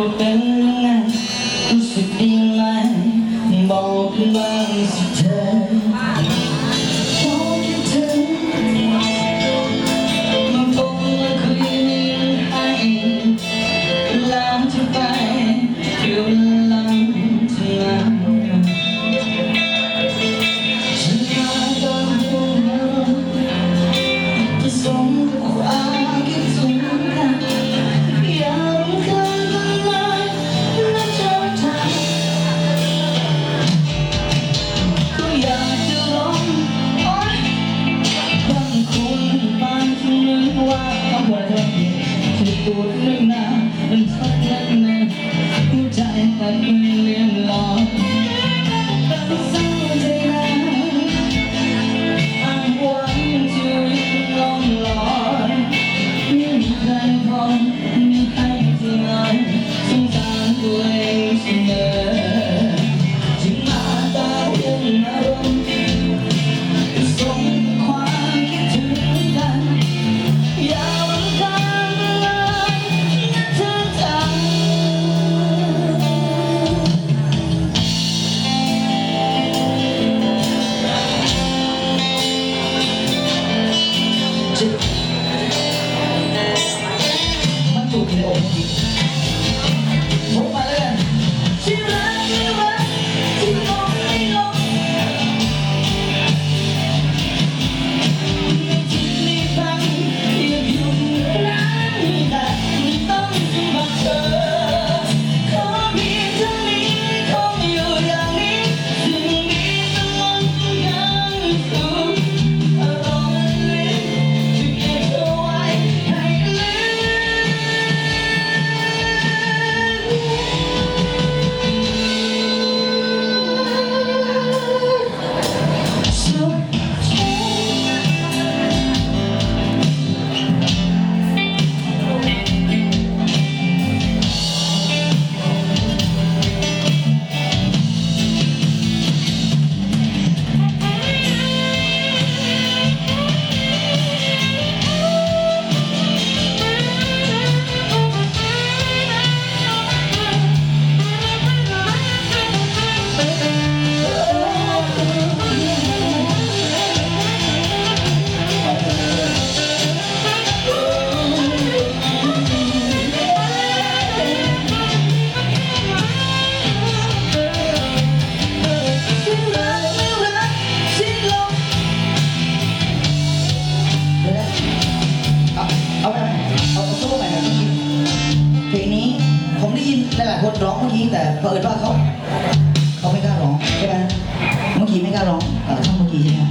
potere ปวดลึกหนามันทุกข์ลึกหนาหัวใจแต่ไม่เลี่ยนหลอกต้องเศนะอาวังชีวิลองลอนไม่มีใครพอมีใครที่ไหนสงสารตัวเอง เพลงนี้ผมได้ยินหลายๆคนร้องเมื่อกี้แต่เผอิญว่าเขาเขาไม่กล้าร้องใช่ไหมเมื่อกี้ไม่กล้าร้องแต่ช่องเมื่อกี้ใช่ไหม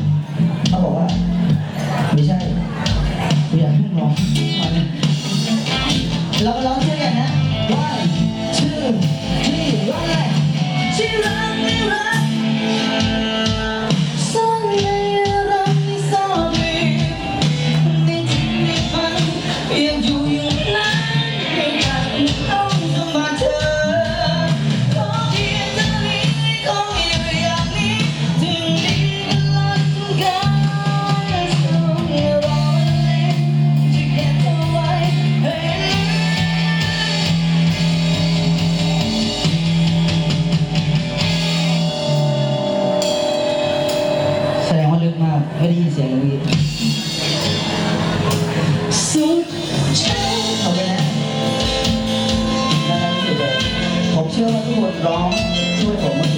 ร้องช่วยผม